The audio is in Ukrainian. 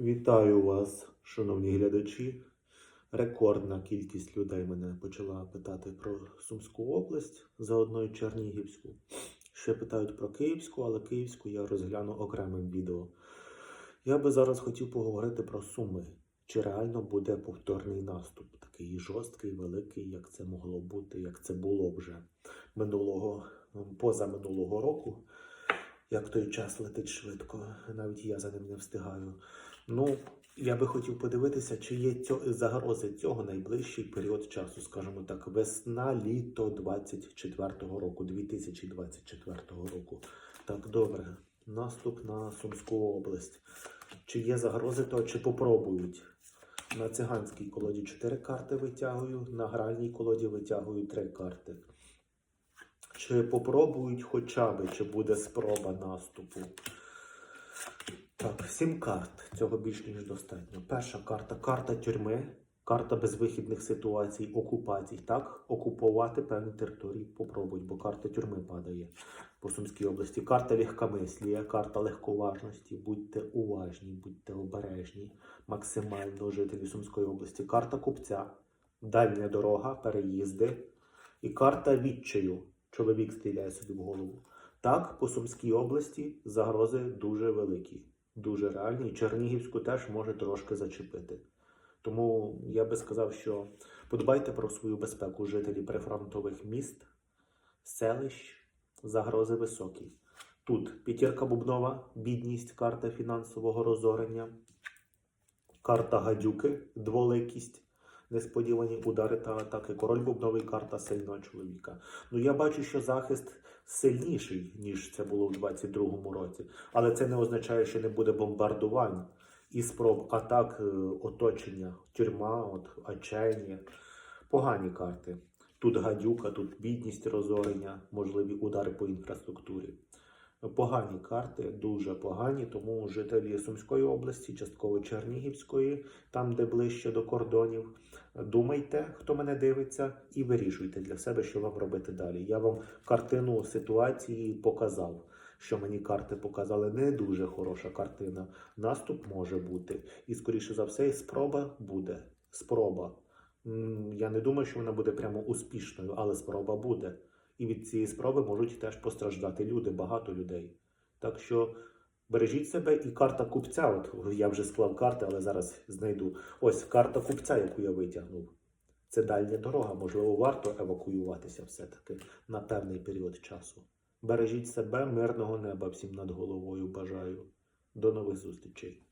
Вітаю вас, шановні глядачі. Рекордна кількість людей мене почала питати про Сумську область, заодно й Чернігівську. Ще питають про Київську, але Київську я розгляну окремим відео. Я би зараз хотів поговорити про Суми. Чи реально буде повторний наступ, такий жорсткий, великий, як це могло бути, як це було вже минулого, позаминулого року. Як той час летить швидко, навіть я за ним не встигаю. Ну, я би хотів подивитися, чи є цьо, загрози цього найближчий період часу, скажімо так, весна, літо 24-го року, 2024 року. Так, добре. Наступ на Сумську область. Чи є загрози, то чи попробують? На циганській колоді 4 карти витягую, на гральній колоді витягую 3 карти. Чи попробують хоча б, чи буде спроба наступу? Так, сім карт. Цього більш ніж достатньо. Перша карта карта тюрми, карта безвихідних ситуацій, окупацій. Так, окупувати певні території попробують, бо карта тюрми падає по Сумській області. Карта легкомислія, карта легковажності. Будьте уважні, будьте обережні, максимально жителі Сумської області. Карта купця, дальня дорога, переїзди. І карта відчаю. Чоловік стріляє собі в голову. Так, по Сумській області загрози дуже великі, дуже реальні. І Чернігівську теж може трошки зачепити. Тому я би сказав, що подбайте про свою безпеку жителі прифронтових міст, селищ, загрози високі. Тут п'ятірка бубнова, бідність, карта фінансового розорення, карта гадюки, дволикість, несподівані удари та атаки. Король бубновий карта сильного чоловіка. Ну я бачу, що захист сильніший, ніж це було в 22-му році. Але це не означає, що не буде бомбардувань і спроб атак е, оточення, тюрма, от, отчаяння. Погані карти. Тут гадюка, тут бідність розорення, можливі удари по інфраструктурі. Погані карти, дуже погані, тому жителі Сумської області, частково Чернігівської, там, де ближче до кордонів, думайте, хто мене дивиться, і вирішуйте для себе, що вам робити далі. Я вам картину ситуації показав. Що мені карти показали, не дуже хороша картина. Наступ може бути. І, скоріше за все, спроба буде. Спроба. Я не думаю, що вона буде прямо успішною, але спроба буде. І від цієї спроби можуть теж постраждати люди, багато людей. Так що бережіть себе і карта купця. От я вже склав карти, але зараз знайду. Ось карта купця, яку я витягнув. Це дальня дорога. Можливо, варто евакуюватися все-таки на певний період часу. Бережіть себе, мирного неба всім над головою бажаю. До нових зустрічей.